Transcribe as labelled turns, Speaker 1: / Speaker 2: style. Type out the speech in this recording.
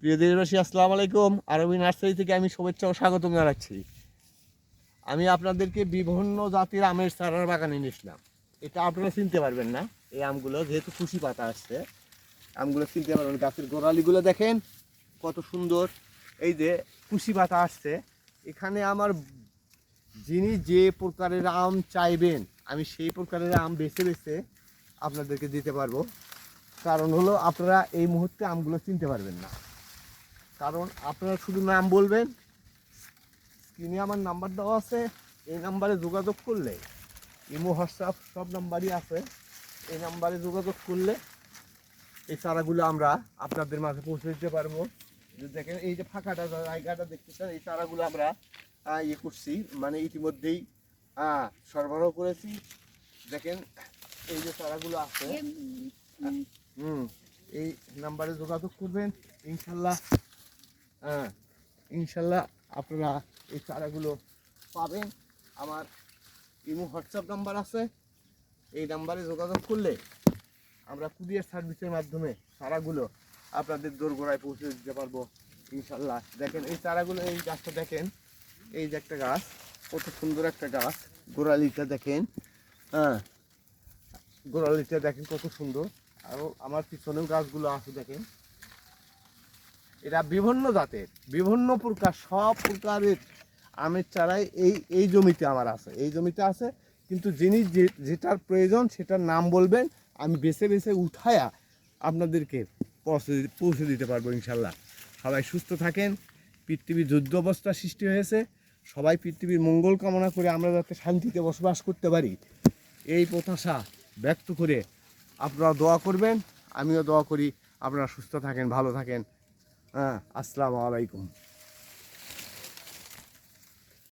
Speaker 1: প্রিয় দেশবাসী, আসসালামু আলাইকুম। আরবি নার্সারি থেকে আমি শুভেচ্ছা ও স্বাগতম জানাচ্ছি। আমি আপনাদেরকে বিভিন্ন জাতির আমের চারার বাগানে নিয়েছিলাম এটা আপনারা চিনতে পারবেন না, এই আমগুলো যেহেতু খুশি পাতা আসছে, আমগুলো চিনতে পারবেন গাছের গোড়ালিগুলো দেখেন, কত সুন্দর। এই যে খুশি পাতা আসছে, এখানে আমার যিনি যে প্রকারের আম চাইবেন, আমি সেই প্রকারের আম বেছে বেছে আপনাদেরকে দিতে পারব। কারণ হলো, আপনারা এই মুহূর্তে আমগুলো চিনতে পারবেন না। কারণ আপনারা শুধু নাম বলবেন স্ক্রিনে আমার নাম্বার দেওয়া আছে এই নাম্বারে যোগাযোগ করলে ইমো হোয়াটসঅ্যাপ সব নাম্বারই আছে এই নাম্বারে যোগাযোগ করলে এই চারাগুলো আমরা আপনাদের মাঝে পৌঁছে দিতে পারব। দেখেন এই যে ফাঁকাটা জায়গাটা দেখতে দেখতেছেন এই চারাগুলো আমরা ইয়ে করছি মানে ইতিমধ্যেই সরবরাহ করেছি। দেখেন এই যে চারাগুলো আছে হুম এই নাম্বারে যোগাযোগ করবেন ইনশাল্লাহ ইনশাল্লাহ আপনারা এই চারাগুলো পাবেন। আমার ইমো হোয়াটসঅ্যাপ নাম্বার আছে, এই নাম্বারে যোগাযোগ করলে আমরা কুরিয়ার সার্ভিসের মাধ্যমে চারাগুলো আপনাদের দোরগোড়ায় পৌঁছে দিতে পারব, ইনশাল্লাহ। দেখেন, এই চারাগুলো, এই গাছটা দেখেন, এই যে একটা গাছ, কত সুন্দর একটা গাছ, গোড়ালিটা দেখেন হ্যাঁ গোড়ালিটা দেখেন কত সুন্দর। আরও আমার পিছনেও গাছগুলো আছে, দেখেন। এরা বিভিন্ন জাতের, বিভিন্ন প্রকার, সব প্রকারের আমের চারাই এই এই জমিতে আমার আছে, এই জমিতে আছে। কিন্তু যিনি যেটার প্রয়োজন সেটার নাম বলবেন, আমি বেছে বেছে উঠায়া আপনাদেরকে পৌঁছে পৌঁছে দিতে পারব ইনশাল্লাহ। সবাই সুস্থ থাকেন পৃথিবীর যুদ্ধ অবস্থা সৃষ্টি হয়েছে। সবাই পৃথিবীর মঙ্গল কামনা করে আমরা যাতে শান্তিতে বসবাস করতে পারি। এই প্রত্যাশা ব্যক্ত করে আপনারা দোয়া করবেন। আমিও দোয়া করি, আপনারা সুস্থ থাকেন, ভালো থাকেন। হ্যাঁ আসসালামু আলাইকুম।